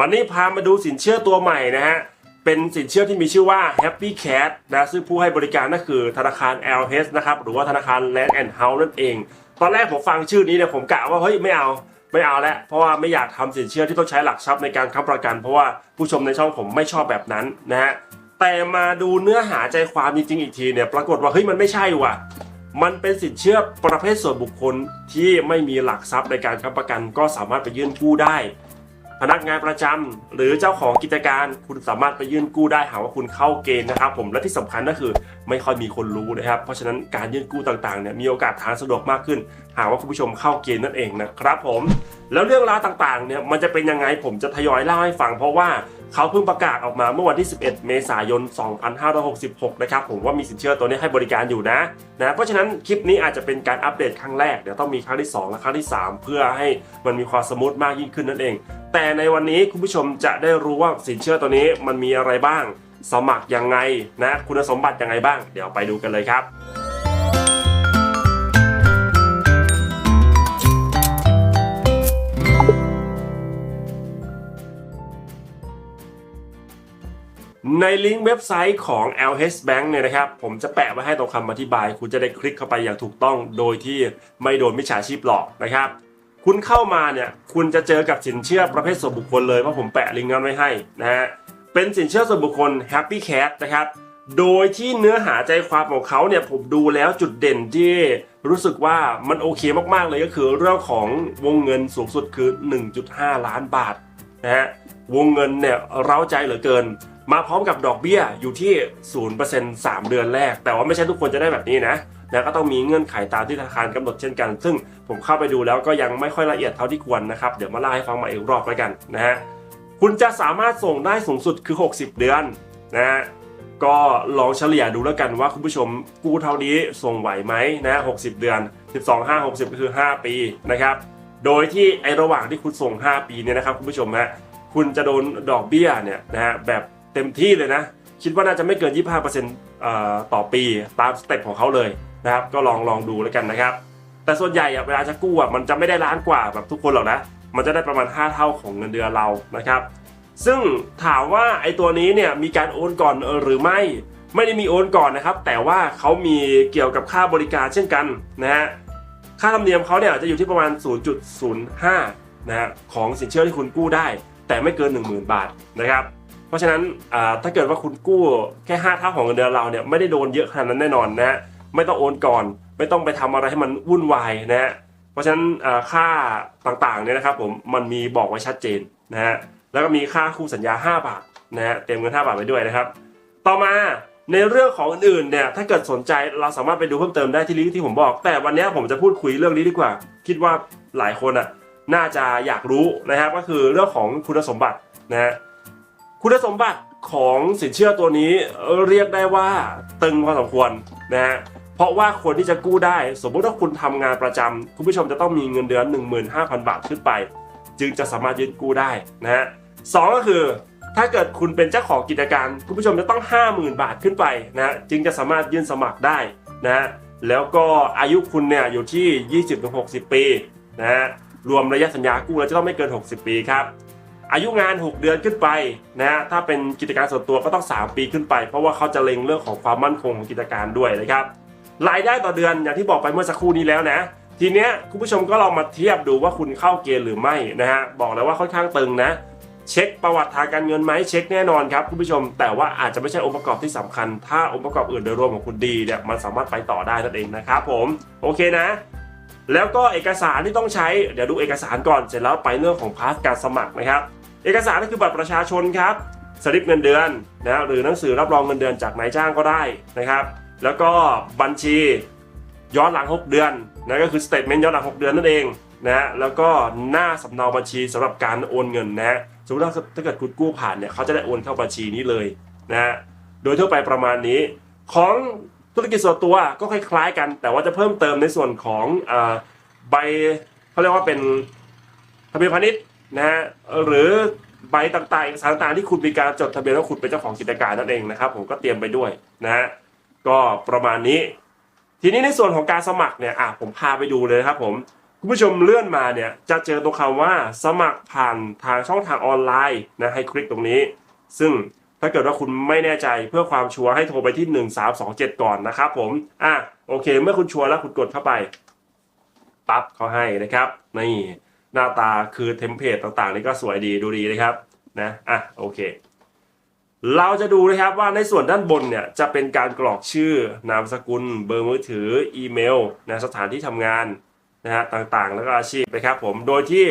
วันนี้พามาดูสินเชื่อตัวใหม่นะฮะ เป็นสินเชื่อที่มีชื่อว่า Happy Cat นะซึ่งผู้ให้บริการก็คือธนาคาร LH นะครับหรือว่าธนาคาร Land and House นั่นเอง ตอนแรกผมฟังชื่อนี้เนี่ยผมกะว่าเฮ้ยไม่เอาไม่เอาแล้วเพราะว่าไม่อยากทำสินเชื่อที่ต้องใช้หลักทรัพย์ในการค้ำประกัน เพราะว่าผู้ชมในช่องผมไม่ชอบแบบนั้นนะฮะแต่มาดูเนื้อหาใจความจริงๆอีกทีเนี่ยปรากฏว่าเฮ้ยมันไม่ใช่ว่ะมันเป็นสินเชื่อประเภทส่วนบุคคลที่ไม่มีหลักทรัพย์ในการค้ำประกัน ก็สามารถไปยื่นกู้ได้ พนักงานประจำหรือเจ้าของกิจการคุณสามารถไปยื่นกู้ได้หากว่าคุณเข้าเกณฑ์นะครับ ผมและที่สำคัญก็คือไม่ค่อยมีคนรู้นะครับ เพราะฉะนั้นการยื่นกู้ต่างๆเนี่ยมีโอกาสทางสะดวกมากขึ้น หากว่าคุณผู้ชมเข้าเกณฑ์นั่นเองนะครับผมแล้วเรื่องราวต่างๆเนี่ยมันจะเป็นยังไงผมจะทยอยเล่าให้ฟังเพราะว่าเขาเพิ่งประกาศออกมาเมื่อวันที่ 11 เมษายน 2566 นะครับผมว่ามีสินเชื่อตัวนี้ให้บริการอยู่นะนะเพราะฉะนั้นคลิปนี้อาจจะเป็นการอัปเดตครั้งแรกเดี๋ยวต้องมีครั้งที่ 2 และครั้งที่ 3 เพื่อให้มันมีความสมูทมากยิ่งขึ้นนั่นเอง แต่ในวันนี้คุณผู้ชมจะได้รู้ว่าสินเชื่อตัวนี้มันมีอะไรบ้าง สมัครยังไงนะคุณสมบัติยังไงบ้าง เดี๋ยวไปดูกันเลยครับ ในลิงก์เว็บไซต์ของ LH Bank เนี่ยนะครับ ผมจะแปะไว้ให้ตรงคำอธิบาย คุณจะได้คลิกเข้าไปอย่างถูกต้องโดยที่ไม่โดนมิจฉาชีพหลอกนะครับ คุณเข้ามาเนี่ยคุณจะเจอกับสินเชื่อประเภทส่วนบุคคลเลยเพราะผมแปะลิงก์นั้นไว้ให้นะฮะเป็นสินเชื่อส่วนบุคคล Happy Cat นะครับ โดยที่เนื้อหาใจความของเขาเนี่ยผมดูแล้วจุดเด่นที่รู้สึกว่ามันโอเคมากๆเลยก็คือเรื่องของวงเงินสูงสุดคือ 1.5 ล้านบาทนะฮะวงเงินเนี่ยเร้าใจเหลือเกิน มาพร้อมกับดอกเบี้ยอยู่ที่ 0% 3 เดือนแรก แต่ว่าไม่ใช่ทุกคนจะได้แบบนี้นะนะก็ต้องมีเงื่อนไขตามที่ธนาคารกำหนดเช่นกัน ซึ่งผมเข้าไปดูแล้วก็ยังไม่ค่อยละเอียดเท่าที่ควรนะครับ เดี๋ยวมาเล่าให้ฟังใหม่อีกรอบแล้วกันนะฮะ คุณจะสามารถส่งได้สูงสุดคือ 60 เดือนนะฮะ ก็ลองเฉลี่ยดูแล้วกันว่าคุณผู้ชมกู้เท่านี้ส่งไหวไหมนะ60 เดือน 12 5 60 ก็คือ 5 ปีนะครับ โดยที่ไอระหว่างที่คุณส่ง 5 ปีเนี่ยนะครับคุณผู้ชมฮะ คุณจะโดนดอกเบี้ยเนี่ยนะฮะแบบ เต็มที่เลยนะ คิดว่าน่าจะไม่เกิน 25%เอ่อต่อปีตามสเต็ปของเขาเลยนะครับ ก็ลองลองดูแล้วกันนะครับ แต่ส่วนใหญ่เวลาจะกู้มันจะไม่ได้ล้านกว่าแบบทุกคนหรอกนะ มันจะได้ประมาณ 5 เท่าของเงินเดือนเรานะครับ ซึ่งถามว่าไอ้ตัวนี้เนี่ยมีการโอนก่อนหรือไม่ไม่ได้มีโอนก่อนนะครับ แต่ว่าเขามีเกี่ยวกับค่าบริการเช่นกันนะฮะค่าธรรมเนียมเขาเนี่ยจะอยู่ที่ประมาณ 0.05นะฮะของสินเชื่อที่คุณกู้ได้ แต่ไม่เกิน 10,000 บาทนะครับ เพราะฉะนั้นถ้าเกิดว่าคุณกู้แค่5เท่าของเงินเดือนเราเนี่ยไม่ได้โดนเยอะขนาดนั้นแน่นอนนะฮะไม่ต้องโอนก่อน ไม่ต้องไปทำอะไรให้มันวุ่นวายนะฮะเพราะฉะนั้นค่าต่างๆเนี่ยนะครับผมมันมีบอกไว้ชัดเจนนะฮะแล้วก็มีค่าคู่สัญญา 5 บาทนะฮะเต็มเงิน 5 บาทไว้ด้วยนะครับ ต่อมาในเรื่องของอื่นๆเนี่ยถ้าเกิดสนใจเราสามารถไปดูเพิ่มเติมได้ที่ลิงก์ที่ผมบอก แต่วันนี้ผมจะพูดคุยเรื่องนี้ดีกว่า คิดว่าหลายคนอะน่าจะอยากรู้นะครับก็คือเรื่องของคุณสมบัตินะฮะ คุณสมบัติของสินเชื่อตัวนี้เรียกได้ว่าตึงพอสมควรนะฮะเพราะว่าคนที่จะกู้ได้ สมมติว่าคุณทำงานประจำคุณผู้ชมจะต้องมีเงินเดือน 15,000 บาทขึ้นไป จึงจะสามารถยื่นกู้ได้นะฮะสองก็คือถ้าเกิดคุณเป็นเจ้าของกิจการ คุณผู้ชมจะต้อง 50,000 บาทขึ้นไปนะจึงจะสามารถยื่นสมัครได้นะแล้วก็อายุคุณเนี่ยอยู่ที่ 20-60 ปีนะฮะรวมระยะสัญญากู้แล้วจะต้องไม่เกิน 60 ปีครับ อายุงาน 6 เดือนขึ้นไปนะฮะถ้าเป็นกิจการส่วนตัวก็ต้อง 3 ปีขึ้นไป เพราะว่าเขาจะเล็งเรื่องของความมั่นคงของกิจการด้วยนะครับรายได้ต่อเดือนอย่างที่บอกไปเมื่อสักครู่นี้แล้วนะ ทีเนี้ยคุณผู้ชมก็ลองมาเทียบดูว่าคุณเข้าเกณฑ์หรือไม่นะฮะบอกเลยว่าค่อนข้างตึงนะ เช็คประวัติทางการเงินไหมเช็คแน่นอนครับคุณผู้ชม แต่ว่าอาจจะไม่ใช่องค์ประกอบที่สำคัญ ถ้าองค์ประกอบอื่นโดยรวมของคุณดีเนี่ยมันสามารถไปต่อได้นั่นเองนะครับผมโอเคนะแล้วก็เอกสารที่ต้องใช้ เดี๋ยวดูเอกสารก่อนเสร็จแล้วไปเรื่องของพาสการสมัครนะครับ เอกสารก็คือบัตรประชาชนครับสลิปเงินเดือนนะหรือหนังสือรับรองเงินเดือนจากนายจ้างก็ได้นะครับ แล้วก็บัญชีย้อนหลัง 6 เดือนนะก็คือสเตทเมนต์ย้อนหลัง 6 เดือนนั่นเองนะแล้วก็หน้าสำเนาบัญชีสำหรับการโอนเงินนะสมมติว่าถ้าเกิดคุณกู้ผ่านเนี่ยเขาจะได้โอนเข้าบัญชีนี้เลยนะฮะโดยทั่วไปประมาณนี้ ของธุรกิจส่วนตัวก็คล้ายๆกัน แต่ว่าจะเพิ่มเติมในส่วนของอาใบเขาเรียกว่าเป็นทะเบียนพาณิชย์ นะฮะหรือใบต่างๆเอกสารต่างๆที่คุณมีการจดทะเบียนว่าคุณเป็นเจ้าของกิจการนั่นเองนะครับ ผมก็เตรียมไปด้วยนะฮะก็ประมาณนี้ ทีนี้ในส่วนของการสมัครเนี่ยอะผมพาไปดูเลยครับผมคุณผู้ชมเลื่อนมาเนี่ยจะเจอตรงคำว่าสมัครผ่านทางช่องทางออนไลน์นะให้คลิกตรงนี้ ซึ่งถ้าเกิดว่าคุณไม่แน่ใจเพื่อความชัวร์ให้โทรไปที่ 1327 ก่อนนะครับผมอะโอเค เมื่อคุณชัวร์แล้วคุณกดเข้าไปปั๊บเขาให้นะครับนี่ หน้าตาคือเทมเพลตต่างๆนี่ก็สวยดีดูดีนะครับนะอะโอเค เราจะดูนะครับว่าในส่วนด้านบนเนี่ยจะเป็นการกรอกชื่อนามสกุล เบอร์มือถืออีเมลนะสถานที่ทำงานนะฮะต่างๆ แล้วก็อาชีพนะครับผมโดยที่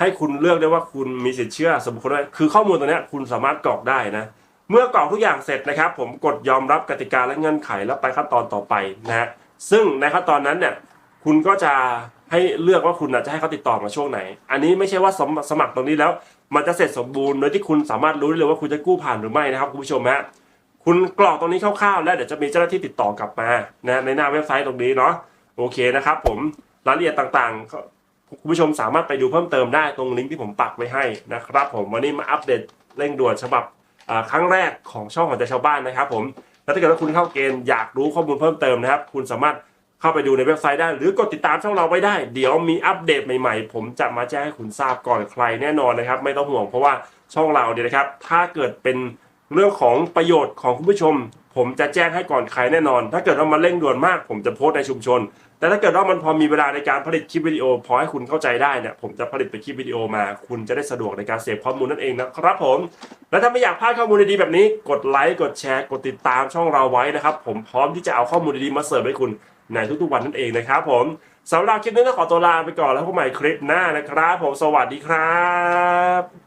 ให้คุณเลือกได้ว่าคุณมีสิทธิ์เชื่อสมมติว่าคือข้อมูลตัวเนี้ยคุณสามารถกรอกได้นะเมื่อกรอกทุกอย่างเสร็จนะครับ ผมกดยอมรับกติกาและเงื่อนไขแล้วไปขั้นตอนต่อไปนะฮะซึ่งในขั้นตอนนั้นเนี่ยคุณก็จะ ให้เลือกว่าคุณจะให้เขาติดต่อมาช่วงไหน อันนี้ไม่ใช่ว่าสมสมัครตรงนี้แล้ว มันจะเสร็จสมบูรณ์โดยที่คุณสามารถรู้ได้เลยว่าคุณจะกู้ผ่านหรือไม่นะครับคุณผู้ชมฮะคุณกรอกตรงนี้คร่าวๆแล้วเดี๋ยวจะมีเจ้าหน้าที่ติดต่อกลับมานะในหน้าเว็บไซต์ตรงนี้เนาะโอเคนะครับ ผมรายละเอียดต่างๆ คุณผู้ชมสามารถไปดูเพิ่มเติมได้ตรงลิงก์ที่ผมปักไว้ให้นะครับ ผมวันนี้มาอัปเดตเร่งด่วนฉบับครั้งแรกของช่องของใจชาวบ้านนะครับ ผมแล้วถ้าเกิดว่าคุณเข้าเกณฑ์อยากรู้ข้อมูลเพิ่มเติมนะครับ คุณสามารถ เข้าไปดูในเว็บไซต์ได้ หรือกดติดตามช่องเราไว้ได้ เดี๋ยวมีอัปเดตใหม่ๆ ผมจะมาแจ้งให้คุณทราบก่อนใครแน่นอนนะครับ ไม่ต้องห่วงเพราะว่าช่องเราเนี่ยนะครับ ถ้าเกิดเป็นเรื่องของประโยชน์ของคุณผู้ชม ผมจะแจ้งให้ก่อนใครแน่นอน ถ้าเกิดว่ามันเร่งด่วนมาก ผมจะโพสต์ในชุมชน แต่ถ้าเกิดว่ามันพอมีเวลาในการผลิตคลิปวิดีโอพอให้คุณเข้าใจได้เนี่ยผมจะผลิตเป็นคลิปวิดีโอมา คุณจะได้สะดวกในการเสพข้อมูลนั่นเองนะครับผม และถ้าไม่อยากพลาดข้อมูลดีๆแบบนี้ กดไลค์กดแชร์ กดติดตามช่องเราไว้นะครับ ผมพร้อมที่จะเอาข้อมูลดีๆมาเสิร์ฟให้คุณ ในทุกๆวันนั่นเองนะครับผมสำหรับคลิปนี้ต้องขอตัวลาไปก่อนแล้วพบใหม่คลิปหน้านะครับผมสวัสดีครับ